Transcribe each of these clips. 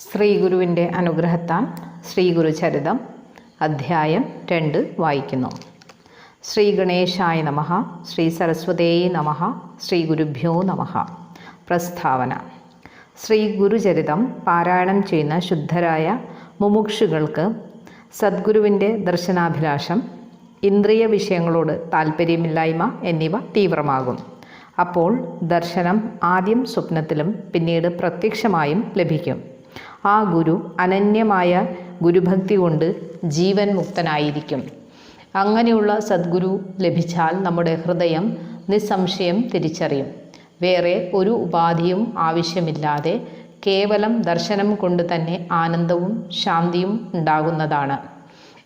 ശ്രീ ഗുരുവിന്റെ അനുഗ്രഹത്താൽ ശ്രീ ഗുരുചരിതം അധ്യായം രണ്ട് വായിക്കുന്നു. ശ്രീ ഗണേശായ നമ ശ്രീ സരസ്വതേ നമ ശ്രീ ഗുരുഭ്യോ നമ. പ്രസ്താവന. ശ്രീ ഗുരുചരിതം പാരായണം ചെയ്യുന്ന ശുദ്ധരായ മുമുക്ഷുകൾക്ക് സദ്ഗുരുവിന്റെ ദർശനാഭിലാഷം ഇന്ദ്രിയ വിഷയങ്ങളോട് താല്പര്യമില്ലായ്മ എന്നിവ തീവ്രമാകും. അപ്പോൾ ദർശനം ആദ്യം സ്വപ്നത്തിലും പിന്നീട് പ്രത്യക്ഷമായും ലഭിക്കും. ആ ഗുരു അനന്യമായ ഗുരുഭക്തി കൊണ്ട് ജീവൻ മുക്തനായിരിക്കും. അങ്ങനെയുള്ള സദ്ഗുരു ലഭിച്ചാൽ നമ്മുടെ ഹൃദയം നിസ്സംശയം തിരിച്ചറിയും. വേറെ ഒരു ഉപാധിയും ആവശ്യമില്ലാതെ കേവലം ദർശനം കൊണ്ട് തന്നെ ആനന്ദവും ശാന്തിയും ഉണ്ടാകുന്നതാണ്.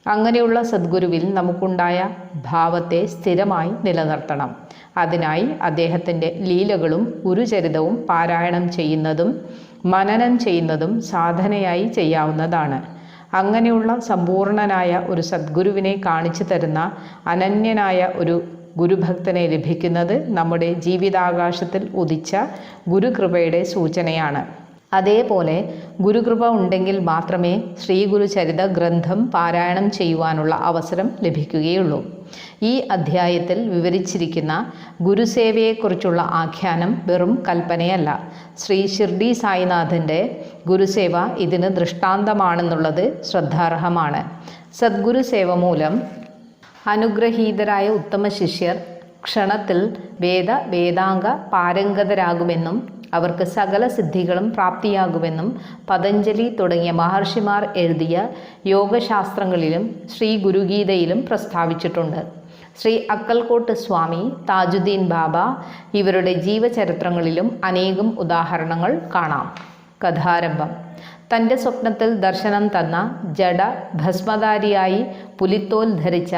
അങ്ങനെയുള്ള സദ്ഗുരുവിൽ നമുക്കുണ്ടായ ഭാവത്തെ സ്ഥിരമായി നിലനിർത്തണം. അതിനായി അദ്ദേഹത്തിന്റെ ലീലകളും ഗുരുചരിതവും പാരായണം ചെയ്യുന്നതും മനനം ചെയ്യുന്നതും സാധനയായി ചെയ്യാവുന്നതാണ്. അങ്ങനെയുള്ള സമ്പൂർണനായ ഒരു സദ്ഗുരുവിനെ കാണിച്ചു തരുന്ന അനന്യനായ ഒരു ഗുരുഭക്തനെ ലഭിക്കുന്നത് നമ്മുടെ ജീവിതാകാശത്തിൽ ഉദിച്ച ഗുരുകൃപയുടെ സൂചനയാണ്. അതേപോലെ ഗുരുകൃപ ഉണ്ടെങ്കിൽ മാത്രമേ ശ്രീ ഗുരുചരിത ഗ്രന്ഥം പാരായണം ചെയ്യുവാനുള്ള അവസരം ലഭിക്കുകയുള്ളൂ. ഈ അധ്യായത്തിൽ വിവരിച്ചിരിക്കുന്ന ഗുരുസേവയെക്കുറിച്ചുള്ള ആഖ്യാനം വെറും കൽപ്പനയല്ല. ശ്രീ ഷിർഡി സായിനാഥന്റെ ഗുരുസേവ ഇതിന് ദൃഷ്ടാന്തമാണെന്നുള്ളത് ശ്രദ്ധാർഹമാണ്. സദ്ഗുരു സേവ മൂലം അനുഗ്രഹീതരായ ഉത്തമ ശിഷ്യർ ക്ഷണത്തിൽ വേദ വേദാംഗ പാരംഗതരാകുമെന്നും അവർക്ക് സകല സിദ്ധികളും പ്രാപ്തിയാകുമെന്നും പതഞ്ജലി തുടങ്ങിയ മഹർഷിമാർ എഴുതിയ യോഗശാസ്ത്രങ്ങളിലും ശ്രീ ഗുരുഗീതയിലും പ്രസ്താവിച്ചിട്ടുണ്ട്. ശ്രീ അക്കൽക്കോട്ട് സ്വാമി താജുദ്ദീൻ ബാബ ഇവരുടെ ജീവചരിത്രങ്ങളിലും അനേകം ഉദാഹരണങ്ങൾ കാണാം. കഥാരംഭം. തന്റെ സ്വപ്നത്തിൽ ദർശനം തന്ന ജഡ ഭസ്മധാരിയായി പുലിത്തോൽ ധരിച്ച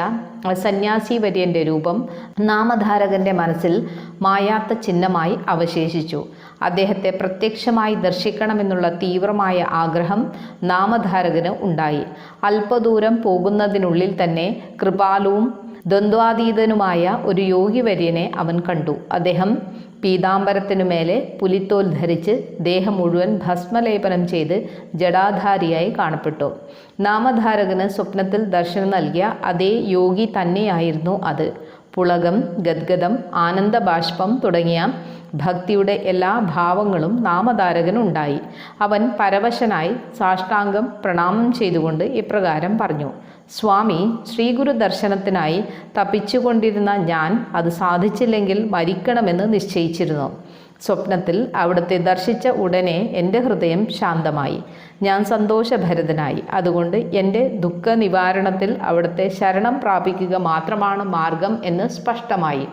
സന്യാസി വര്യന്റെ രൂപം നാമധാരകന്റെ മനസ്സിൽ മായാത്ത ചിഹ്നമായി അവശേഷിച്ചു. അദ്ദേഹത്തെ പ്രത്യക്ഷമായി ദർശിക്കണമെന്നുള്ള തീവ്രമായ ആഗ്രഹം നാമധാരകന് ഉണ്ടായി. അല്പദൂരം പോകുന്നതിനുള്ളിൽ തന്നെ കൃപാലുവും ദ്വന്ദ്വാതീതനുമായ ഒരു യോഗിവര്യനെ അവൻ കണ്ടു. അദ്ദേഹം പീതാംബരത്തിനുമേലെ പുലിത്തോൽ ധരിച്ച് ദേഹം മുഴുവൻ ഭസ്മലേപനം ചെയ്ത് ജടാധാരിയായി കാണപ്പെട്ടു. നാമധാരകന് സ്വപ്നത്തിൽ ദർശനം നൽകിയ അതേ യോഗി തന്നെയായിരുന്നു അത്. പുളകം ഗദ്ഗതം ആനന്ദബാഷ്പം തുടങ്ങിയ ഭക്തിയുടെ എല്ലാ ഭാവങ്ങളും നാമധാരകനുണ്ടായി. അവൻ പരവശനായി സാഷ്ടാംഗം പ്രണാമം ചെയ്തുകൊണ്ട് ഇപ്രകാരം പറഞ്ഞു സ്വാമി ശ്രീഗുരു ദർശനത്തിനായി തപ്പിച്ചുകൊണ്ടിരുന്ന ഞാൻ അത് സാധിച്ചില്ലെങ്കിൽ മരിക്കണമെന്ന് നിശ്ചയിച്ചിരുന്നു. സ്വപ്നത്തിൽ അവിടുത്തെ ദർശിച്ച ഉടനെ എന്റെ ഹൃദയം ശാന്തമായി. ഞാൻ സന്തോഷഭരിതനായി. അതുകൊണ്ട് എന്റെ ദുഃഖ നിവാരണത്തിൽ അവിടുത്തെ ശരണം പ്രാപിക്കുക മാത്രമാണ് മാർഗം എന്ന് സ്പഷ്ടമായി.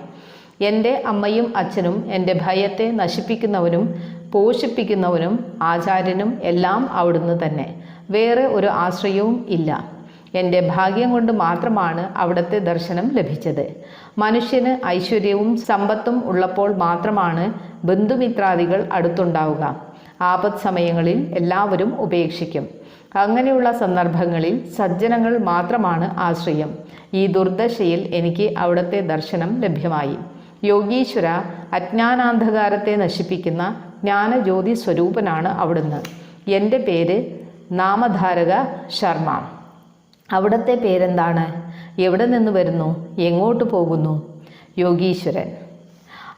എന്റെ അമ്മയും അച്ഛനും എന്റെ ഭയത്തെ നശിപ്പിക്കുന്നവനും പോഷിപ്പിക്കുന്നവനും ആചാര്യനും എല്ലാം അവിടുന്ന് തന്നെ. വേറെ ഒരു ആശ്രയവും ഇല്ല. എന്റെ ഭാഗ്യം കൊണ്ട് മാത്രമാണ് അവിടുത്തെ ദർശനം ലഭിച്ചത്. മനുഷ്യന് ഐശ്വര്യവും സമ്പത്തും ഉള്ളപ്പോൾ മാത്രമാണ് ബന്ധുമിത്രാദികൾ അടുത്തുണ്ടാവുക. ആപത് സമയങ്ങളിൽ എല്ലാവരും ഉപേക്ഷിക്കും. അങ്ങനെയുള്ള സന്ദർഭങ്ങളിൽ സജ്ജനങ്ങൾ മാത്രമാണ് ആശ്രയം. ഈ ദുർദശയിൽ എനിക്ക് അവിടുത്തെ ദർശനം ലഭ്യമായി. യോഗീശ്വര അജ്ഞാനാന്ധകാരത്തെ നശിപ്പിക്കുന്ന ജ്ഞാനജ്യോതി സ്വരൂപനാണ് അവിടുന്ന്. എന്റെ പേര് നാമധാരക ശർമ്മ. അവിടുത്തെ പേരെന്താണ്? എവിടെ നിന്ന് വരുന്നു? എങ്ങോട്ട് പോകുന്നു? യോഗീശ്വരൻ.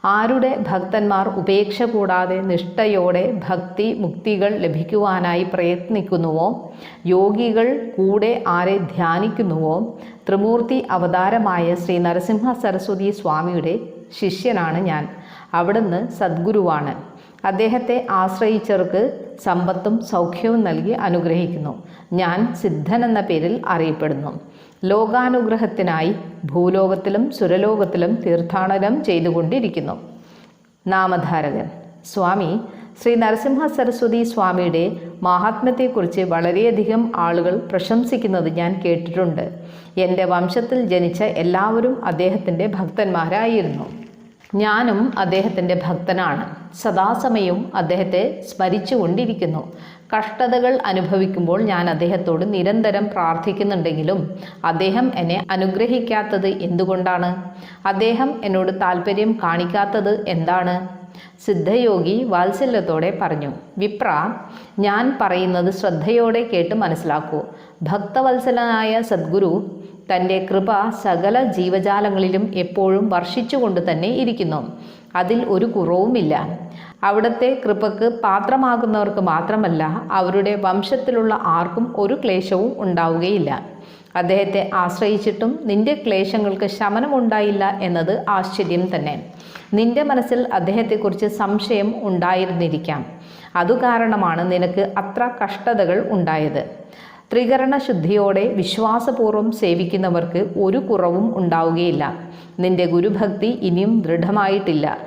ആരുടെ ഭക്തന്മാർ ഉപേക്ഷ കൂടാതെ നിഷ്ഠയോടെ ഭക്തി മുക്തികൾ ലഭിക്കുവാനായി പ്രയത്നിക്കുന്നുവോ? യോഗികൾ കൂടെ ആരെ ധ്യാനിക്കുന്നുവോ? ത്രിമൂർത്തി അവതാരമായ ശ്രീ നരസിംഹ സരസ്വതി സ്വാമിയുടെ ശിഷ്യനാണ് ഞാൻ. അവിടുന്ന് സദ്ഗുരുവാണ്. അദ്ദേഹത്തെ ആശ്രയിച്ചവർക്ക് സമ്പത്തും സൗഖ്യവും നൽകി അനുഗ്രഹിക്കുന്നു. ഞാൻ സിദ്ധൻ എന്ന പേരിൽ അറിയപ്പെടുന്നു. ലോകാനുഗ്രഹത്തിനായി ഭൂലോകത്തിലും സുരലോകത്തിലും തീർത്ഥാടനം ചെയ്തുകൊണ്ടിരിക്കുന്നു. നാമധാരകൻ. സ്വാമി ശ്രീ നരസിംഹ സരസ്വതി സ്വാമിയുടെ മഹാത്മ്യത്തെക്കുറിച്ച് വളരെയധികം ആളുകൾ പ്രശംസിക്കുന്നത് ഞാൻ കേട്ടിട്ടുണ്ട്. എന്റെ വംശത്തിൽ ജനിച്ച എല്ലാവരും അദ്ദേഹത്തിന്റെ ഭക്തന്മാരായിരുന്നു. ഞാനും അദ്ദേഹത്തിന്റെ ഭക്തനാണ്. സദാസമയവും അദ്ദേഹത്തെ സ്മരിച്ചുകൊണ്ടിരിക്കുന്നു. കഷ്ടതകൾ അനുഭവിക്കുമ്പോൾ ഞാൻ അദ്ദേഹത്തോട് നിരന്തരം പ്രാർത്ഥിക്കുന്നുണ്ടെങ്കിലും അദ്ദേഹം എന്നെ അനുഗ്രഹിക്കാത്തത് എന്തുകൊണ്ടാണ്? അദ്ദേഹം എന്നോട് താല്പര്യം കാണിക്കാത്തത് എന്താണ്? സിദ്ധയോഗി വാത്സല്യത്തോടെ പറഞ്ഞു വിപ്ര ഞാൻ പറയുന്നത് ശ്രദ്ധയോടെ കേട്ട് മനസ്സിലാക്കൂ. ഭക്തവത്സലനായ സദ്ഗുരു തന്റെ കൃപ സകല ജീവജാലങ്ങളിലും എപ്പോഴും വർഷിച്ചുകൊണ്ട് തന്നെ ഇരിക്കുന്നു. അതിൽ ഒരു കുറവുമില്ല. അവിടുത്തെ കൃപക്ക് പാത്രമാകുന്നവർക്ക് മാത്രമല്ല അവരുടെ വംശത്തിലുള്ള ആർക്കും ഒരു ക്ലേശവും ഉണ്ടാവുകയില്ല. അദ്ദേഹത്തെ ആശ്രയിച്ചിട്ടും നിന്റെ ക്ലേശങ്ങൾക്ക് ശമനമുണ്ടായില്ല എന്നത് ആശ്ചര്യം തന്നെ. നിന്റെ മനസ്സിൽ അദ്ദേഹത്തെക്കുറിച്ച് സംശയം ഉണ്ടായിരുന്നിരിക്കാം. അതുകാരണമാണ് നിനക്ക് അത്ര കഷ്ടതകൾ ഉണ്ടായത്. ത്രികരണ ശുദ്ധിയോടെ വിശ്വാസപൂർവം സേവിക്കുന്നവർക്ക് ഒരു കുറവും ഉണ്ടാവുകയില്ല. നിന്റെ ഗുരുഭക്തി ഇനിയും ദൃഢമായിട്ടില്ല.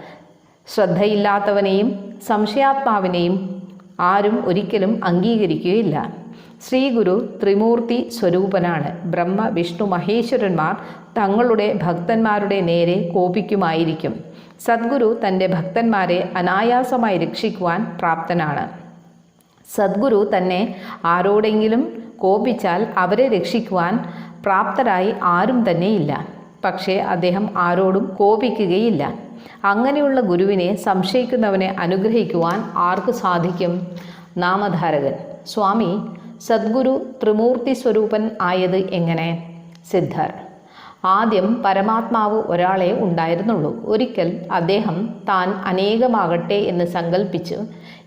ശ്രദ്ധയില്ലാത്തവനെയും സംശയാത്മാവിനെയും ആരും ഒരിക്കലും അംഗീകരിക്കുകയില്ല. ശ്രീ ഗുരു ത്രിമൂർത്തി സ്വരൂപനാണ്. ബ്രഹ്മ വിഷ്ണു മഹേശ്വരന്മാർ തങ്ങളുടെ ഭക്തന്മാരുടെ നേരെ കോപിക്കുമായിരിക്കും. സദ്ഗുരു തന്റെ ഭക്തന്മാരെ അനായാസമായി രക്ഷിക്കുവാൻ പ്രാപ്തനാണ്. സദ്ഗുരു തന്നെ ആരോടെങ്കിലും കോപിച്ചാൽ അവരെ രക്ഷിക്കുവാൻ പ്രാപ്തരായി ആരും തന്നെയില്ല. പക്ഷേ അദ്ദേഹം ആരോടും കോപിക്കുകയില്ല. അങ്ങനെയുള്ള ഗുരുവിനെ സംശയിക്കുന്നവനെ അനുഗ്രഹിക്കുവാൻ ആർക്ക് സാധിക്കും? നാമധാരകൻ. സ്വാമി സദ്ഗുരു ത്രിമൂർത്തി സ്വരൂപൻ ആയത് എങ്ങനെ? സിദ്ധർ ആദ്യം പരമാത്മാവ് ഒരാളെ ഉണ്ടായിരുന്നുള്ളൂ. ഒരിക്കൽ അദ്ദേഹം താൻ അനേകമാകട്ടെ എന്ന് സങ്കല്പിച്ച്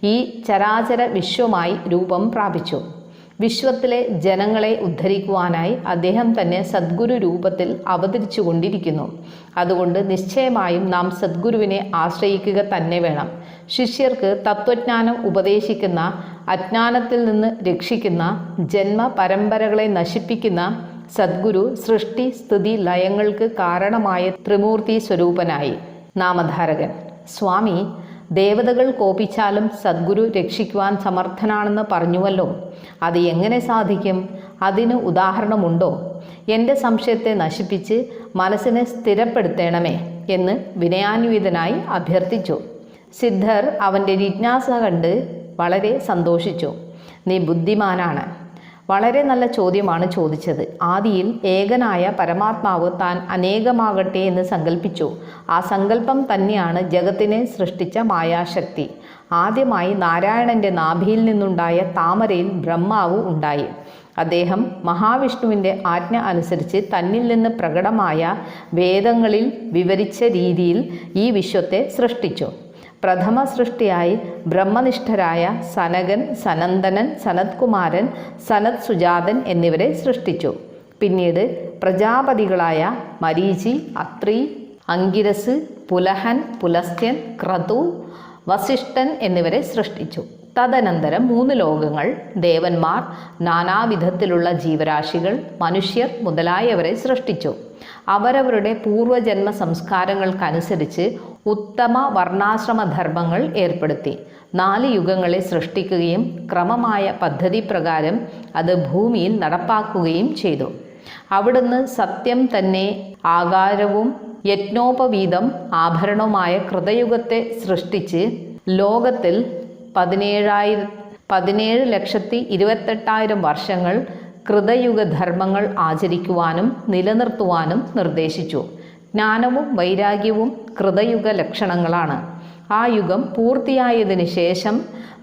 ഈ ചരാചര വിശ്വമായി രൂപം പ്രാപിച്ചു. വിശ്വത്തിലെ ജനങ്ങളെ ഉദ്ധരിക്കുവാനായി അദ്ദേഹം തന്നെ സദ്ഗുരു രൂപത്തിൽ അവതരിച്ചു കൊണ്ടിരിക്കുന്നു അതുകൊണ്ട് നിശ്ചയമായും നാം സദ്ഗുരുവിനെ ആശ്രയിക്കുക തന്നെ വേണം. ശിഷ്യർക്ക് തത്വജ്ഞാനം ഉപദേശിക്കുന്ന അജ്ഞാനത്തിൽ നിന്ന് രക്ഷിക്കുന്ന ജന്മ പരമ്പരകളെ നശിപ്പിക്കുന്ന സദ്ഗുരു സൃഷ്ടി സ്ഥിതി ലയങ്ങൾക്ക് കാരണമായ ത്രിമൂർത്തി സ്വരൂപനായി. നാമധാരകൻ. സ്വാമി ദേവതകൾ കോപിച്ചാലും സദ്ഗുരു രക്ഷിക്കുവാൻ സമർത്ഥനാണെന്ന് പറഞ്ഞുവല്ലോ. അത് എങ്ങനെ സാധിക്കും? അതിന് ഉദാഹരണമുണ്ടോ? എന്റെ സംശയത്തെ നശിപ്പിച്ച് മനസ്സിനെ സ്ഥിരപ്പെടുത്തേണമേ എന്ന് വിനയാന്വിതനായി അഭ്യർത്ഥിച്ചു. സിദ്ധർ അവന്റെ ജിജ്ഞാസ കണ്ട് വളരെ സന്തോഷിച്ചു. നീ ബുദ്ധിമാനാണ്. വളരെ നല്ല ചോദ്യമാണ് ചോദിച്ചത്. ആദിയിൽ ഏകനായ പരമാത്മാവ് താൻ അനേകമാകട്ടെ എന്ന് സങ്കല്പിച്ചു ആ സങ്കല്പം തന്നെയാണ് ജഗത്തിനെ സൃഷ്ടിച്ച മായാശക്തി. ആദ്യമായി നാരായണന്റെ നാഭിയിൽ നിന്നുണ്ടായ താമരയിൽ ബ്രഹ്മാവ് ഉണ്ടായി. അദ്ദേഹം മഹാവിഷ്ണുവിന്റെ ആജ്ഞ അനുസരിച്ച് തന്നിൽ നിന്ന് പ്രകടമായ വേദങ്ങളിൽ വിവരിച്ച രീതിയിൽ ഈ വിശ്വത്തെ സൃഷ്ടിച്ചു. പ്രഥമ സൃഷ്ടിയായി ബ്രഹ്മനിഷ്ഠരായ സനകൻ സനന്ദനൻ സനത്കുമാരൻ സനത് സുജാതൻ എന്നിവരെ സൃഷ്ടിച്ചു. പിന്നീട് പ്രജാപതികളായ മരീചി അത്രി അങ്കിരസ് പുലഹൻ പുലസ്ത്യൻ ക്രതു വസിഷ്ഠൻ എന്നിവരെ സൃഷ്ടിച്ചു. തദനന്തരം മൂന്ന് ലോകങ്ങൾ ദേവന്മാർ നാനാവിധത്തിലുള്ള ജീവരാശികൾ മനുഷ്യർ മുതലായവരെ സൃഷ്ടിച്ചു. അവരവരുടെ പൂർവജന്മ സംസ്കാരങ്ങൾക്കനുസരിച്ച് ഉത്തമ വർണാശ്രമ ധർമ്മങ്ങൾ ഏർപ്പെടുത്തി. നാല് യുഗങ്ങളെ സൃഷ്ടിക്കുകയും ക്രമമായ പദ്ധതി പ്രകാരം അത് ഭൂമിയിൽ നടപ്പാക്കുകയും ചെയ്തു. അവിടുന്ന് സത്യം തന്നെ ആകാരവും യജ്ഞോപവീതം ആഭരണവുമായ കൃതയുഗത്തെ സൃഷ്ടിച്ച് ലോകത്തിൽ പതിനേഴായിര പതിനേഴ് ലക്ഷത്തി ഇരുപത്തെട്ടായിരം വർഷങ്ങൾ കൃതയുഗധർമ്മങ്ങൾ ആചരിക്കുവാനും നിലനിർത്തുവാനും നിർദ്ദേശിച്ചു. ജ്ഞാനവും വൈരാഗ്യവും കൃതയുഗ ലക്ഷണങ്ങളാണ് ആ യുഗം പൂർത്തിയായതിനു ശേഷം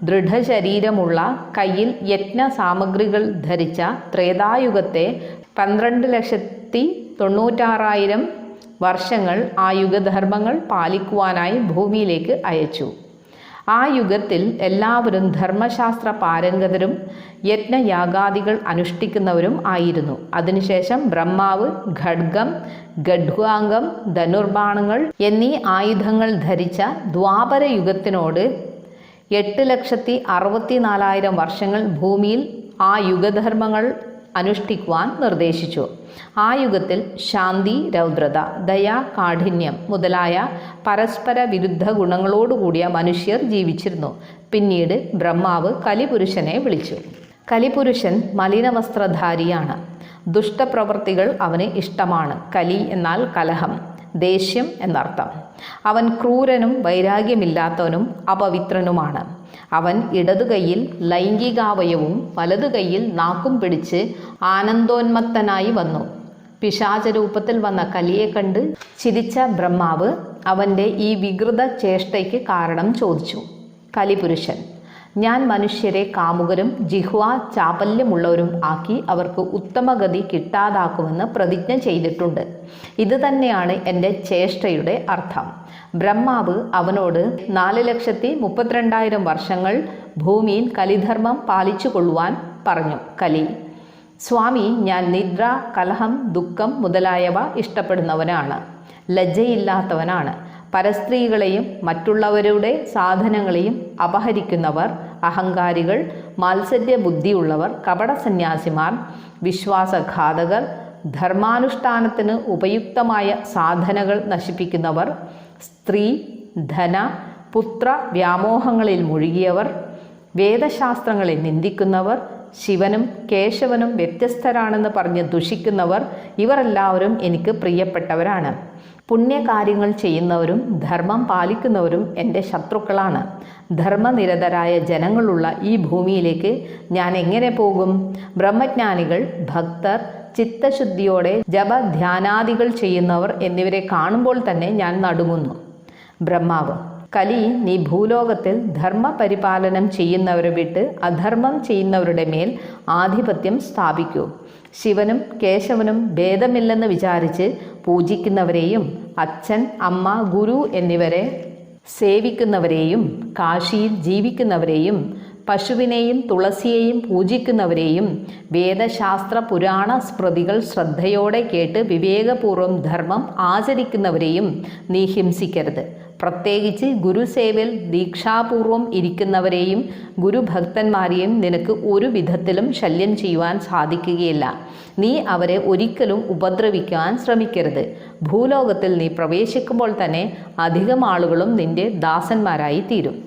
ദൃഢശരീരമുള്ള കയ്യിൽ യജ്ഞ സാമഗ്രികൾ ധരിച്ച ത്രേതായുഗത്തെ പന്ത്രണ്ട് ലക്ഷത്തി തൊണ്ണൂറ്റാറായിരം വർഷങ്ങൾ ആ യുഗധർമ്മങ്ങൾ പാലിക്കുവാനായി ഭൂമിയിലേക്ക് അയച്ചു. ആ യുഗത്തിൽ എല്ലാവരും ധർമ്മശാസ്ത്ര പാരംഗതരും യജ്ഞയാഗാദികൾ അനുഷ്ഠിക്കുന്നവരും ആയിരുന്നു. അതിനുശേഷം ബ്രഹ്മാവ് ഖഡ്ഗം ഖഡ്വാംഗം ധനുർബാണങ്ങൾ എന്നീ ആയുധങ്ങൾ ധരിച്ച ദ്വാപര യുഗത്തിനോട് എട്ട് ലക്ഷത്തി അറുപത്തി നാലായിരം വർഷങ്ങൾ ഭൂമിയിൽ ആ യുഗധർമ്മങ്ങൾ അനുഷ്ഠിക്കുവാൻ നിർദ്ദേശിച്ചു. ആ യുഗത്തിൽ ശാന്തി രൗദ്രത ദയ കാഠിന്യം മുതലായ പരസ്പര വിരുദ്ധ ഗുണങ്ങളോടുകൂടിയ മനുഷ്യർ ജീവിച്ചിരുന്നു. പിന്നീട് ബ്രഹ്മാവ് കലിപുരുഷനെ വിളിച്ചു. കലിപുരുഷൻ മലിനവസ്ത്രധാരിയാണ്. ദുഷ്ടപ്രവൃത്തികൾ അവന് ഇഷ്ടമാണ്. കലി എന്നാൽ കലഹം ദേഷ്യം എന്നർത്ഥം. അവൻ ക്രൂരനും വൈരാഗ്യമില്ലാത്തവനും അപവിത്രനുമാണ്. അവൻ ഇടതുകൈയിൽ ലൈംഗികാവയവും വലതു കൈയിൽ നാക്കും പിടിച്ച് ആനന്ദോന്മത്തനായി വന്നു. പിശാചരൂപത്തിൽ വന്ന കലിയെ കണ്ട് ചിരിച്ച ബ്രഹ്മാവ് അവന്റെ ഈ വികൃത ചേഷ്ടയ്ക്ക് കാരണം ചോദിച്ചു. കലിപുരുഷൻ ഞാൻ മനുഷ്യരെ കാമുകരും ജിഹ്വ ചാപല്യമുള്ളവരും ആക്കി അവർക്ക് ഉത്തമഗതി കിട്ടാതാക്കുമെന്ന് പ്രതിജ്ഞ ചെയ്തിട്ടുണ്ട്. ഇത് തന്നെയാണ് എന്റെ ചേഷ്ടയുടെ അർത്ഥം. ബ്രഹ്മാവ് അവനോട് നാല് ലക്ഷത്തി മുപ്പത്തിരണ്ടായിരം വർഷങ്ങൾ ഭൂമിയിൽ കലിധർമ്മം പാലിച്ചു കൊള്ളുവാൻ പറഞ്ഞു. കലി സ്വാമി ഞാൻ നിദ്ര കലഹം ദുഃഖം മുതലായവ ഇഷ്ടപ്പെടുന്നവനാണ്. ലജ്ജയില്ലാത്തവനാണ്. പരസ്ത്രീകളെയും മറ്റുള്ളവരുടെ സാധനങ്ങളെയും അപഹരിക്കുന്നവർ അഹങ്കാരികൾ മാത്സര്യ ബുദ്ധിയുള്ളവർ കപട സന്യാസിമാർ വിശ്വാസഘാതകർ ധർമാനുഷ്ഠാനത്തിന് ഉപയുക്തമായ സാധനകൾ നശിപ്പിക്കുന്നവർ സ്ത്രീ ധന പുത്ര വ്യാമോഹങ്ങളിൽ മുഴുകിയവർ വേദശാസ്ത്രങ്ങളെ നിന്ദിക്കുന്നവർ ശിവനും കേശവനും വ്യത്യസ്തരാണെന്ന് പറഞ്ഞ് ദുഷിക്കുന്നവർ ഇവർ എല്ലാവരും എനിക്ക് പ്രിയപ്പെട്ടവരാണ്. പുണ്യകാര്യങ്ങൾ ചെയ്യുന്നവരും ധർമ്മം പാലിക്കുന്നവരും എന്റെ ശത്രുക്കളാണ്. ധർമ്മനിരതരായ ജനങ്ങളുള്ള ഈ ഭൂമിയിലേക്ക് ഞാൻ എങ്ങനെ പോകും? ബ്രഹ്മജ്ഞാനികൾ ഭക്തർ ചിത്തശുദ്ധിയോടെ ജപധ്യാനാദികൾ ചെയ്യുന്നവർ എന്നിവരെ കാണുമ്പോൾ തന്നെ ഞാൻ നടുങ്ങുന്നു. ബ്രഹ്മാവ് കലി നീ ഭൂലോകത്തിൽ ധർമ്മപരിപാലനം ചെയ്യുന്നവരെ വിട്ട് അധർമ്മം ചെയ്യുന്നവരുടെ മേൽ ആധിപത്യം സ്ഥാപിക്കൂ. ശിവനും കേശവനും ഭേദമില്ലെന്ന് വിചാരിച്ച് പൂജിക്കുന്നവരെയും അച്ഛൻ അമ്മ ഗുരു എന്നിവരെ സേവിക്കുന്നവരെയും കാശിയിൽ ജീവിക്കുന്നവരെയും പശുവിനെയും തുളസിയെയും പൂജിക്കുന്നവരെയും വേദശാസ്ത്ര പുരാണ സ്മൃതികൾ ശ്രദ്ധയോടെ കേട്ട് വിവേകപൂർവം ധർമ്മം ആചരിക്കുന്നവരെയും നീ ഹിംസിക്കരുത്. പ്രത്യേകിച്ച് ഗുരുസേവയിൽ ദീക്ഷാപൂർവം ഇരിക്കുന്നവരെയും ഗുരുഭക്തന്മാരെയും നിനക്ക് ഒരു വിധത്തിലും ശല്യം ചെയ്യുവാൻ സാധിക്കുകയില്ല. നീ അവരെ ഒരിക്കലും ഉപദ്രവിക്കുവാൻ ശ്രമിക്കരുത്. ഭൂലോകത്തിൽ നീ പ്രവേശിക്കുമ്പോൾ തന്നെ അധികം ആളുകളും നിന്റെ ദാസന്മാരായി തീരും.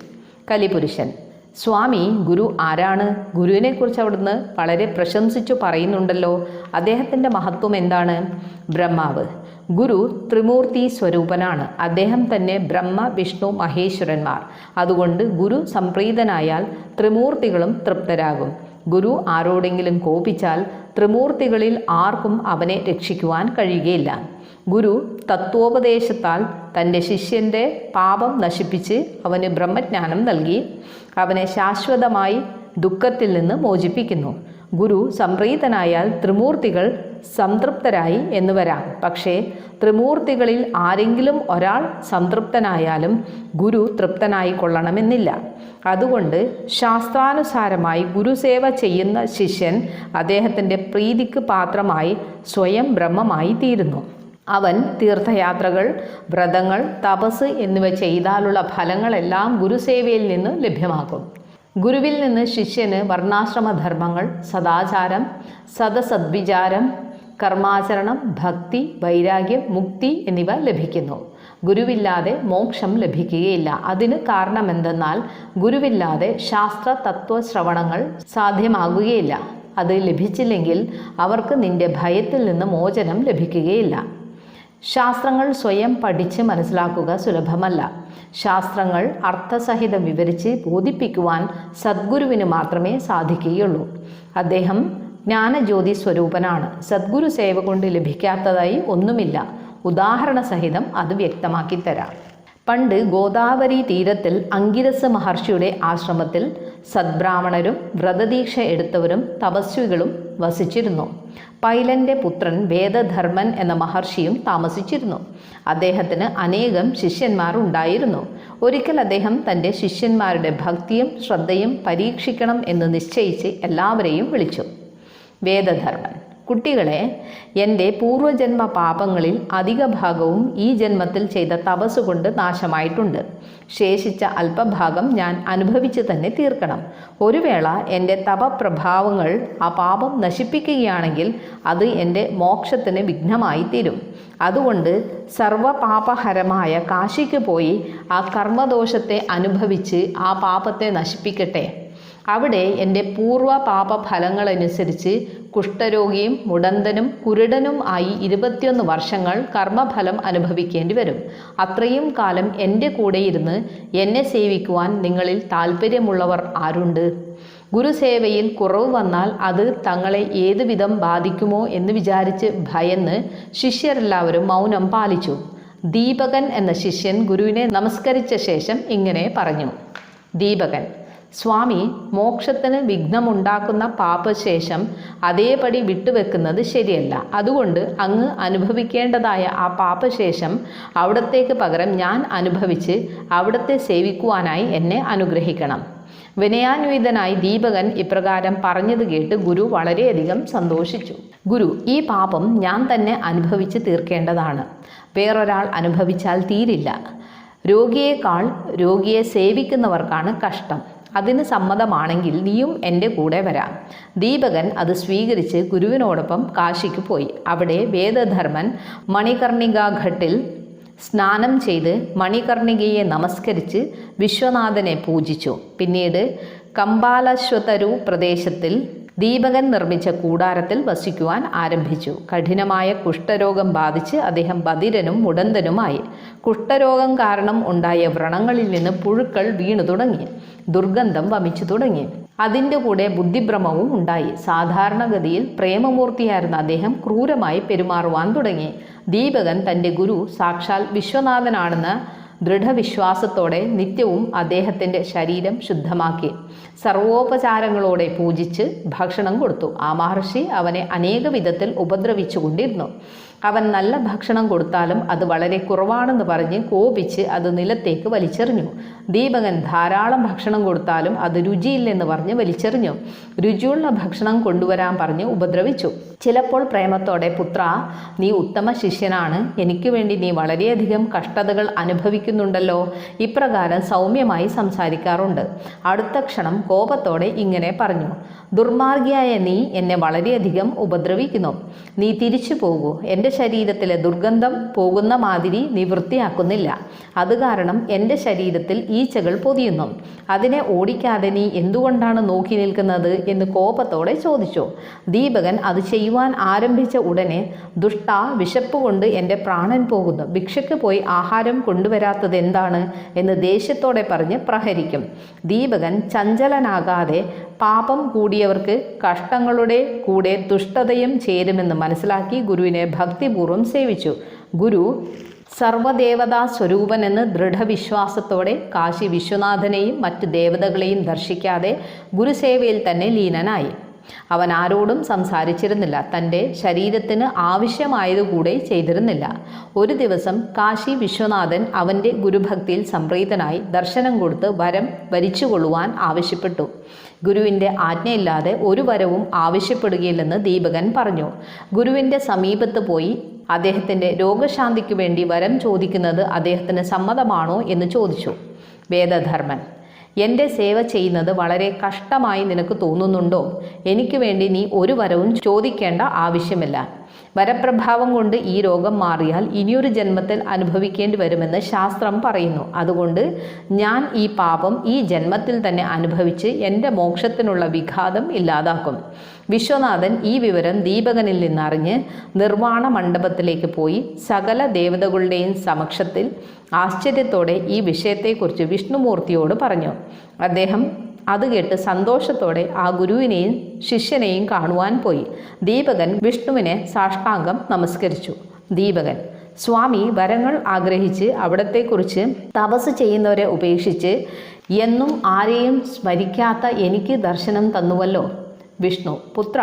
കലിപുരുഷൻ. സ്വാമി ഗുരു ആരാണ്? ഗുരുവിനെക്കുറിച്ച് അവിടുന്ന് വളരെ പ്രശംസിച്ചു പറയുന്നുണ്ടല്ലോ. അദ്ദേഹത്തിന്റെ മഹത്വം എന്താണ്? ബ്രഹ്മാവ്. ഗുരു ത്രിമൂർത്തി സ്വരൂപനാണ്. അദ്ദേഹം തന്നെ ബ്രഹ്മ വിഷ്ണു മഹേശ്വരന്മാർ. അതുകൊണ്ട് ഗുരു സംപ്രീതനായാൽ ത്രിമൂർത്തികളും തൃപ്തരാകും. ഗുരു ആരോടെങ്കിലും കോപിച്ചാൽ ത്രിമൂർത്തികളിൽ ആർക്കും അവനെ രക്ഷിക്കുവാൻ കഴിയുകയില്ല. ഗുരു തത്വോപദേശത്താൽ തന്റെ ശിഷ്യന്റെ പാപം നശിപ്പിച്ച് അവന് ബ്രഹ്മജ്ഞാനം നൽകി അവനെ ശാശ്വതമായി ദുഃഖത്തിൽ നിന്ന് മോചിപ്പിക്കുന്നു. ഗുരു സംപ്രീതനായാൽ ത്രിമൂർത്തികൾ സംതൃപ്തരായി എന്ന് വരാം. പക്ഷേ ത്രിമൂർത്തികളിൽ ആരെങ്കിലും ഒരാൾ സംതൃപ്തനായാലും ഗുരു തൃപ്തനായി കൊള്ളണമെന്നില്ല. അതുകൊണ്ട് ശാസ്ത്രാനുസാരമായി ഗുരുസേവ ചെയ്യുന്ന ശിഷ്യൻ അദ്ദേഹത്തിന്റെ പ്രീതിക്ക് പാത്രമായി സ്വയം ബ്രഹ്മമായി തീരുന്നു. അവൻ തീർത്ഥയാത്രകൾ വ്രതങ്ങൾ തപസ് എന്നിവ ചെയ്താലുള്ള ഫലങ്ങളെല്ലാം ഗുരുസേവയിൽ നിന്ന് ലഭ്യമാക്കും ഗുരുവിൽ നിന്ന് ശിഷ്യന് വർണാശ്രമധർമ്മങ്ങൾ സദാചാരം സദസദ്വിചാരം കർമാചരണം ഭക്തി വൈരാഗ്യം മുക്തി എന്നിവ ലഭിക്കുന്നു. ഗുരുവില്ലാതെ മോക്ഷം ലഭിക്കുകയില്ല. അതിന് കാരണമെന്തെന്നാൽ ഗുരുവില്ലാതെ ശാസ്ത്ര തത്വ ശ്രവണങ്ങൾ സാധ്യമാകുകയില്ല. അത് ലഭിച്ചില്ലെങ്കിൽ അവർക്ക് നിന്റെ ഭയത്തിൽ നിന്ന് മോചനം ലഭിക്കുകയില്ല. ശാസ്ത്രങ്ങൾ സ്വയം പഠിച്ച് മനസ്സിലാക്കുക സുലഭമല്ല. ശാസ്ത്രങ്ങൾ അർത്ഥസഹിതം വിവരിച്ച് ബോധിപ്പിക്കുവാൻ സദ്ഗുരുവിന് മാത്രമേ സാധിക്കുകയുള്ളൂ. അദ്ദേഹം ജ്ഞാനജ്യോതി സ്വരൂപനാണ്. സദ്ഗുരു സേവ കൊണ്ട് ലഭിക്കാത്തതായി ഒന്നുമില്ല. ഉദാഹരണ സഹിതം അത് വ്യക്തമാക്കി തരാം. പണ്ട് ഗോദാവരി തീരത്തിൽ അങ്കിരസ് മഹർഷിയുടെ ആശ്രമത്തിൽ സദ്ബ്രാഹ്മണരും വ്രതദീക്ഷ എടുത്തവരും തപസ്വികളും വസിച്ചിരുന്നു. പൈലന്റെ പുത്രൻ വേദധർമ്മൻ എന്ന മഹർഷിയും താമസിച്ചിരുന്നു. അദ്ദേഹത്തിന് അനേകം ശിഷ്യന്മാർ ഉണ്ടായിരുന്നു. ഒരിക്കൽ അദ്ദേഹം തന്റെ ശിഷ്യന്മാരുടെ ഭക്തിയും ശ്രദ്ധയും പരീക്ഷിക്കണം എന്ന് നിശ്ചയിച്ച് എല്ലാവരെയും വിളിച്ചു. വേദധർമ്മൻ കുട്ടികളെ എന്റെ പൂർവജന്മ പാപങ്ങളിൽ അധിക ഭാഗവും ഈ ജന്മത്തിൽ ചെയ്ത തപസ്സുകൊണ്ട് നാശമായിട്ടുണ്ട്. ശേഷിച്ച അല്പഭാഗം ഞാൻ അനുഭവിച്ച് തന്നെ തീർക്കണം. ഒരു വേള എന്റെ തപപ്രഭാവങ്ങൾ ആ പാപം നശിപ്പിക്കുകയാണെങ്കിൽ അത് എന്റെ മോക്ഷത്തിന് വിഘ്നമായി തീരും. അതുകൊണ്ട് സർവപാപഹരമായ കാശിക്ക് പോയി ആ കർമ്മദോഷത്തെ അനുഭവിച്ച് ആ പാപത്തെ നശിപ്പിക്കട്ടെ. അവിടെ എന്റെ പൂർവ പാപഫലങ്ങളനുസരിച്ച് കുഷ്ഠരോഗിയും മുടന്തനും കുരുടനും ആയി ഇരുപത്തിയൊന്ന് വർഷങ്ങൾ കർമ്മഫലം അനുഭവിക്കേണ്ടി വരും. അത്രയും കാലം എന്റെ കൂടെ ഇരുന്ന് എന്നെ സേവിക്കുവാൻ നിങ്ങളിൽ താല്പര്യമുള്ളവർ ആരുണ്ട്? ഗുരുസേവയിൽ കുറവ് വന്നാൽ അത് തങ്ങളെ ഏതുവിധം ബാധിക്കുമോ എന്ന് വിചാരിച്ച് ഭയന്ന് ശിഷ്യരെല്ലാവരും മൗനം പാലിച്ചു. ദീപകൻ എന്ന ശിഷ്യൻ ഗുരുവിനെ നമസ്കരിച്ച ശേഷം ഇങ്ങനെ പറഞ്ഞു. ദീപകൻ സ്വാമി മോക്ഷത്തിന് വിഘ്നമുണ്ടാക്കുന്ന പാപശേഷം അതേപടി വിട്ടുവെക്കുന്നത് ശരിയല്ല. അതുകൊണ്ട് അങ്ങ് അനുഭവിക്കേണ്ടതായ ആ പാപശേഷം അവിടത്തേക്ക് പകരം ഞാൻ അനുഭവിച്ച് അവിടത്തെ സേവിക്കുവാനായി എന്നെ അനുഗ്രഹിക്കണം. വിനയാന്വിതനായി ദീപകൻ ഇപ്രകാരം പറഞ്ഞത് കേട്ട് ഗുരു വളരെയധികം സന്തോഷിച്ചു. ഗുരു ഈ പാപം ഞാൻ തന്നെ അനുഭവിച്ച് തീർക്കേണ്ടതാണ്. വേറൊരാൾ അനുഭവിച്ചാൽ തീരില്ല. രോഗിയേക്കാൾ രോഗിയെ സേവിക്കുന്നവർക്കാണ് കഷ്ടം. അതിന് സമ്മതമാണെങ്കിൽ നീയും എന്റെ കൂടെ വരാം. ദീപകൻ അത് സ്വീകരിച്ച് ഗുരുവിനോടൊപ്പം കാശിക്ക് പോയി. അവിടെ വേദധർമ്മൻ മണികർണികാഘട്ടിൽ സ്നാനം ചെയ്ത് മണികർണികയെ നമസ്കരിച്ച് വിശ്വനാഥനെ പൂജിച്ചു. പിന്നീട് കമ്പാലശ്വതരു പ്രദേശത്തിൽ ദീപകൻ നിർമ്മിച്ച കൂടാരത്തിൽ വസിക്കുവാൻ ആരംഭിച്ചു. കഠിനമായ കുഷ്ഠരോഗം ബാധിച്ച് അദ്ദേഹം ബധിരനും മുടന്തനുമായി. കുഷ്ഠരോഗം കാരണം ഉണ്ടായ വ്രണങ്ങളിൽ നിന്ന് പുഴുക്കൾ വീണു തുടങ്ങി. ദുർഗന്ധം വമിച്ചു തുടങ്ങി. അതിന്റെ കൂടെ ബുദ്ധിഭ്രമവും ഉണ്ടായി. സാധാരണഗതിയിൽ പ്രേമമൂർത്തിയായിരുന്ന അദ്ദേഹം ക്രൂരമായി പെരുമാറുവാൻ തുടങ്ങി. ദീപകൻ തന്റെ ഗുരു സാക്ഷാൽ വിശ്വനാഥനാണെന്ന് ദൃഢവിശ്വാസത്തോടെ നിത്യവും അദ്ദേഹത്തിന്റെ ശരീരം ശുദ്ധമാക്കി. സർവോപചാരങ്ങളോടെ പൂജിച്ച് ഭക്ഷണം കൊടുത്തു. ആ മഹർഷി അവനെ അനേക വിധത്തിൽ ഉപദ്രവിച്ചുകൊണ്ടിരുന്നു. അവൻ നല്ല ഭക്ഷണം കൊടുത്താലും അത് വളരെ കുറവാണെന്ന് പറഞ്ഞ് കോപിച്ച് അത് നിലത്തേക്ക് വലിച്ചെറിഞ്ഞു. ദീപകൻ ധാരാളം ഭക്ഷണം കൊടുത്താലും അത് രുചിയില്ലെന്ന് പറഞ്ഞ് വലിച്ചെറിഞ്ഞു. രുചിയുള്ള ഭക്ഷണം കൊണ്ടുവരാൻ പറഞ്ഞ് ഉപദ്രവിച്ചു. ചിലപ്പോൾ പ്രേമത്തോടെ പുത്ര നീ ഉത്തമ ശിഷ്യനാണ്. എനിക്ക് വേണ്ടി നീ വളരെയധികം കഷ്ടതകൾ അനുഭവിക്കുന്നുണ്ടല്ലോ. ഇപ്രകാരം സൗമ്യമായി സംസാരിക്കാറുണ്ട് അടുത്ത ക്ഷണം കോപത്തോടെ ഇങ്ങനെ പറഞ്ഞു. ദുർമാർഗിയായ നീ എന്നെ വളരെയധികം ഉപദ്രവിക്കുന്നു. നീ തിരിച്ചു പോകൂ. എന്റെ ശരീരത്തിലെ ദുർഗന്ധം പോകുന്ന മാതിരി നീ വൃത്തിയാക്കുന്നില്ല. അത് കാരണം എന്റെ ശരീരത്തിൽ ഈച്ചകൾ പൊതിയുന്നു. അതിനെ ഓടിക്കാതെ നീ എന്തുകൊണ്ടാണ് നോക്കി നിൽക്കുന്നത് എന്ന് കോപത്തോടെ ചോദിച്ചു. ദീപകൻ അത് ചെയ്യുവാൻ ആരംഭിച്ച ഉടനെ ദുഷ്ട വിശപ്പ് കൊണ്ട് എന്റെ പ്രാണൻ പോകുന്നു. ഭിക്ഷയ്ക്ക് പോയി ആഹാരം കൊണ്ടുവരാത്തത് എന്താണ് എന്ന് ദേഷ്യത്തോടെ പറഞ്ഞ് പ്രഹരിക്കും. ദീപകൻ ചഞ്ചലനാകാതെ പാപം കൂടിയവർക്ക് കഷ്ടങ്ങളുടെ കൂടെ ദുഷ്ടതയും ചേരുമെന്ന് മനസ്സിലാക്കി ഗുരുവിനെ ഭക്തിപൂർവം സേവിച്ചു. ഗുരു സർവദേവതാ സ്വരൂപനെന്ന് ദൃഢവിശ്വാസത്തോടെ കാശി വിശ്വനാഥനെയും മറ്റ് ദേവതകളെയും ദർശിക്കാതെ ഗുരുസേവയിൽ തന്നെ ലീനനായി. അവൻ ആരോടും സംസാരിച്ചിരുന്നില്ല. തന്റെ ശരീരത്തിന് ആവശ്യമായതുകൂടെ ചെയ്തിരുന്നില്ല. ഒരു ദിവസം കാശി വിശ്വനാഥൻ അവന്റെ ഗുരുഭക്തിയിൽ സംപ്രീതനായി ദർശനം കൊടുത്ത് വരം വരിച്ചുകൊള്ളുവാൻ ആവശ്യപ്പെട്ടു. ഗുരുവിന്റെ ആജ്ഞയില്ലാതെ ഒരു വരവും ആവശ്യപ്പെടുകയില്ലെന്ന് ദീപകൻ പറഞ്ഞു. ഗുരുവിന്റെ സമീപത്ത് പോയി അദ്ദേഹത്തിന്റെ രോഗശാന്തിക്ക് വേണ്ടി വരം ചോദിക്കുന്നത് അദ്ദേഹത്തിന് സമ്മതമാണോ എന്ന് ചോദിച്ചു. വേദധർമ്മൻ എന്റെ സേവ ചെയ്യുന്നത് വളരെ കഷ്ടമായി നിനക്ക് തോന്നുന്നുണ്ടോ? എനിക്ക് വേണ്ടി നീ ഒരു വരവും ചോദിക്കേണ്ട ആവശ്യമില്ല. വരപ്രഭാവം കൊണ്ട് ഈ രോഗം മാറിയാൽ ഇനിയൊരു ജന്മത്തിൽ അനുഭവിക്കേണ്ടി വരുമെന്ന് ശാസ്ത്രം പറയുന്നു. അതുകൊണ്ട് ഞാൻ ഈ പാപം ഈ ജന്മത്തിൽ തന്നെ അനുഭവിച്ച് എന്റെ മോക്ഷത്തിനുള്ള വിഘാതം ഇല്ലാതാക്കും. വിശ്വനാഥൻ ഈ വിവരം ദീപകനിൽ നിന്നറിഞ്ഞ് നിർവാണ മണ്ഡപത്തിലേക്ക് പോയി സകല ദേവതകളുടെയും സമക്ഷത്തിൽ ആശ്ചര്യത്തോടെ ഈ വിഷയത്തെക്കുറിച്ച് വിഷ്ണുമൂർത്തിയോട് പറഞ്ഞു. അദ്ദേഹം അത് കേട്ട് സന്തോഷത്തോടെ ആ ഗുരുവിനെയും ശിഷ്യനെയും കാണുവാൻ പോയി. ദീപകൻ വിഷ്ണുവിനെ സാഷ്ടാംഗം നമസ്കരിച്ചു. ദീപകൻ സ്വാമി വരങ്ങൾ ആഗ്രഹിച്ച് അവിടത്തെക്കുറിച്ച് തപസ് ചെയ്യുന്നവരെ ഉപേക്ഷിച്ച് എന്നും ആരെയും സ്മരിക്കാത്ത എനിക്ക് ദർശനം തന്നുവല്ലോ. വിഷ്ണു. പുത്ര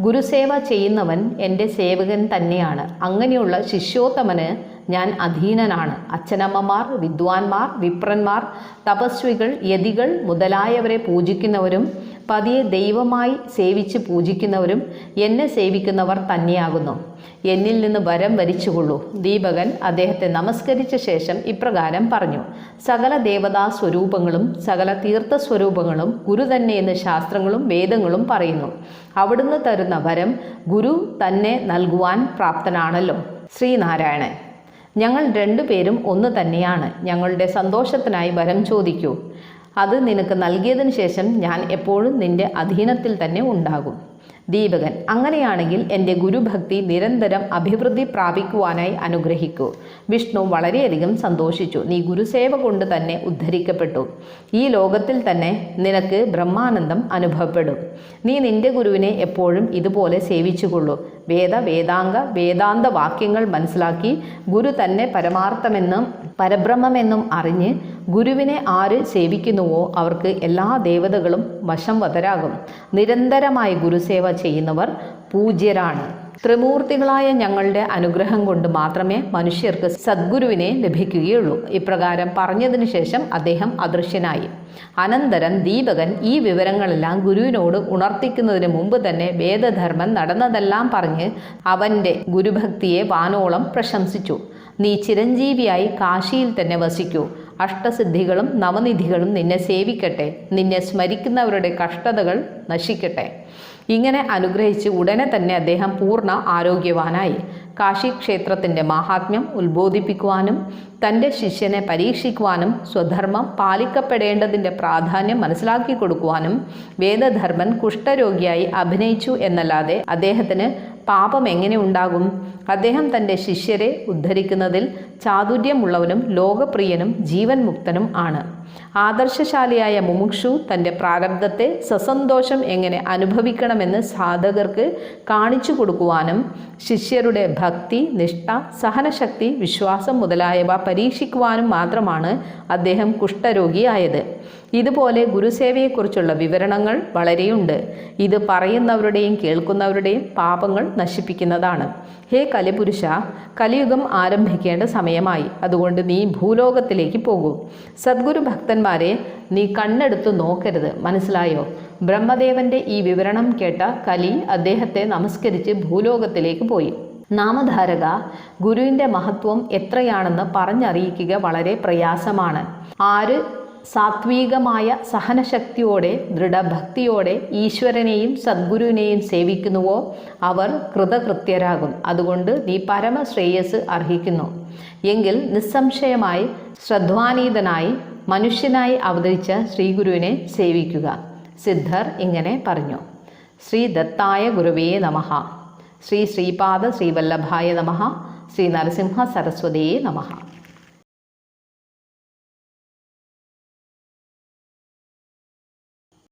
ഗുരുസേവ ചെയ്യുന്നവൻ എന്റെ സേവകൻ തന്നെയാണ്. അങ്ങനെയുള്ള ശിഷ്യോത്തമന് ഞാൻ അധീനനാണ്. അച്ഛനമ്മമാർ വിദ്വാൻമാർ വിപ്രന്മാർ തപസ്വികൾ യതികൾ മുതലായവരെ പൂജിക്കുന്നവരും പതിയെ ദൈവമായി സേവിച്ച് പൂജിക്കുന്നവരും എന്നെ സേവിക്കുന്നവർ തന്നെയാകുന്നു. എന്നിൽ നിന്ന് വരം വരിച്ചുകൊള്ളൂ. ദീപകൻ അദ്ദേഹത്തെ നമസ്കരിച്ച ശേഷം ഇപ്രകാരം പറഞ്ഞു സകല ദേവതാ സ്വരൂപങ്ങളും സകല തീർത്ഥ സ്വരൂപങ്ങളും ഗുരു തന്നെ എന്ന് ശാസ്ത്രങ്ങളും വേദങ്ങളും പറയുന്നു. അവിടുന്ന് തരുന്ന വരം ഗുരു തന്നെ നൽകുവാൻ പ്രാപ്തനാണല്ലോ. ശ്രീനാരായണൻ ഞങ്ങൾ രണ്ടുപേരും ഒന്ന് തന്നെയാണ്. ഞങ്ങളുടെ സന്തോഷത്തിനായി വരം ചോദിക്കൂ. അത് നിനക്ക് നൽകിയതിനു ശേഷം ഞാൻ എപ്പോഴും നിന്റെ അധീനത്തിൽ തന്നെ ഉണ്ടാകും. ദീപകൻ അങ്ങനെയാണെങ്കിൽ എന്റെ ഗുരുഭക്തി നിരന്തരം അഭിവൃദ്ധി പ്രാപിക്കുവാനായി അനുഗ്രഹിക്കൂ. വിഷ്ണു വളരെയധികം സന്തോഷിച്ചു. നീ ഗുരുസേവ കൊണ്ട് തന്നെ ഉദ്ധരിക്കപ്പെട്ടു. ഈ ലോകത്തിൽ തന്നെ നിനക്ക് ബ്രഹ്മാനന്ദം അനുഭവപ്പെടും. നീ നിന്റെ ഗുരുവിനെ എപ്പോഴും ഇതുപോലെ സേവിച്ചുകൊള്ളൂ. വേദ വേദാംഗ വേദാന്ത വാക്യങ്ങൾ മനസ്സിലാക്കി ഗുരു തന്നെ പരമാർത്ഥമെന്നും പരബ്രഹ്മമെന്നും അറിഞ്ഞ് ഗുരുവിനെ ആര് സേവിക്കുന്നുവോ അവർക്ക് എല്ലാ ദേവതകളും വശം വതരാകും. നിരന്തരമായി ഗുരുസേവ ചെയ്യുന്നവർ പൂജ്യരാണ്. ത്രിമൂർത്തികളായ ഞങ്ങളുടെ അനുഗ്രഹം കൊണ്ട് മാത്രമേ മനുഷ്യർക്ക് സദ്ഗുരുവിനെ ലഭിക്കുകയുള്ളൂ. ഇപ്രകാരം പറഞ്ഞതിനു ശേഷം അദ്ദേഹം അദൃശ്യനായി. അനന്തരം ദീപകൻ ഈ വിവരങ്ങളെല്ലാം ഗുരുവിനോട് ഉണർത്തിക്കുന്നതിന് മുമ്പ് തന്നെ വേദധർമ്മം നടന്നതെല്ലാം പറഞ്ഞ് അവന്റെ ഗുരുഭക്തിയെ വാനോളം പ്രശംസിച്ചു. നീ ചിരഞ്ജീവിയായി കാശിയിൽ തന്നെ വസിക്കൂ. അഷ്ടസിദ്ധികളും നവനിധികളും നിന്നെ സേവിക്കട്ടെ. നിന്നെ സ്മരിക്കുന്നവരുടെ കഷ്ടതകൾ നശിക്കട്ടെ. ഇങ്ങനെ അനുഗ്രഹിച്ച് ഉടനെ തന്നെ അദ്ദേഹം പൂർണ ആരോഗ്യവാനായി. കാശി ക്ഷേത്രത്തിന്റെ മാഹാത്മ്യം ഉത്ബോധിപ്പിക്കുവാനും തന്റെ ശിഷ്യനെ പരീക്ഷിക്കുവാനും സ്വധർമ്മം പാലിക്കപ്പെടേണ്ടതിന്റെ പ്രാധാന്യം മനസ്സിലാക്കി കൊടുക്കുവാനും വേദധർമ്മൻ കുഷ്ഠരോഗിയായി അഭിനയിച്ചു എന്നല്ലാതെ അദ്ദേഹത്തിന് പാപം എങ്ങനെ ഉണ്ടാകും? അദ്ദേഹം തന്റെ ശിഷ്യരെ ഉദ്ധരിക്കുന്നതിൽ ചാതുര്യമുള്ളവനും ലോകപ്രിയനും ജീവൻ മുക്തനും ആണ്. ആദർശശാലിയായ മുമുക്ഷു തന്റെ പ്രാരബ്ധത്തെ സസന്തോഷം എങ്ങനെ അനുഭവിക്കണമെന്ന് സാധകർക്ക് കാണിച്ചു കൊടുക്കുവാനും ശിഷ്യരുടെ ഭക്തി നിഷ്ഠ സഹനശക്തി വിശ്വാസം മുതലായവ പരീക്ഷിക്കുവാനും മാത്രമാണ് അദ്ദേഹം കുഷ്ഠരോഗിയായത്. ഇതുപോലെ ഗുരുസേവയെക്കുറിച്ചുള്ള വിവരണങ്ങൾ വളരെയുണ്ട്. ഇത് പറയുന്നവരുടെയും കേൾക്കുന്നവരുടെയും പാപങ്ങൾ നശിപ്പിക്കുന്നതാണ്. ഹേ കലിപുരുഷ കലിയുഗം ആരംഭിക്കേണ്ട സമയമായി. അതുകൊണ്ട് നീ ഭൂലോകത്തിലേക്ക് പോകൂ. സദ്ഗുരു ഭക്തന്മാരെ നീ കണ്ണെടുത്തു നോക്കരുത്. മനസ്സിലായോ? ബ്രഹ്മദേവന്റെ ഈ വിവരണം കേട്ട കലി അദ്ദേഹത്തെ നമസ്കരിച്ച് ഭൂലോകത്തിലേക്ക് പോയി. നാമധാരക ഗുരുവിന്റെ മഹത്വം എത്രയാണെന്ന് പറഞ്ഞറിയിക്കുക വളരെ പ്രയാസമാണ്. ആര് സാത്വികമായ സഹനശക്തിയോടെ ദൃഢഭക്തിയോടെ ഈശ്വരനെയും സദ്ഗുരുവിനെയും സേവിക്കുന്നുവോ? അവർ കൃതകൃത്യരാകും. അതുകൊണ്ട് നീ പരമശ്രേയസ് അർഹിക്കുന്നു. എങ്കിൽ നിസ്സംശയമായി ശ്രദ്ധാനീതനായി മനുഷ്യനായി അവതരിച്ച ശ്രീഗുരുവിനെ സേവിക്കുക. സിദ്ധർ ഇങ്ങനെ പറഞ്ഞു. ശ്രീ ദത്തായ ഗുരുവേ നമഃ. ശ്രീ ശ്രീപാദ ശ്രീവല്ലഭായ നമഃ. ശ്രീ നരസിംഹ സരസ്വതിയെ നമഃ.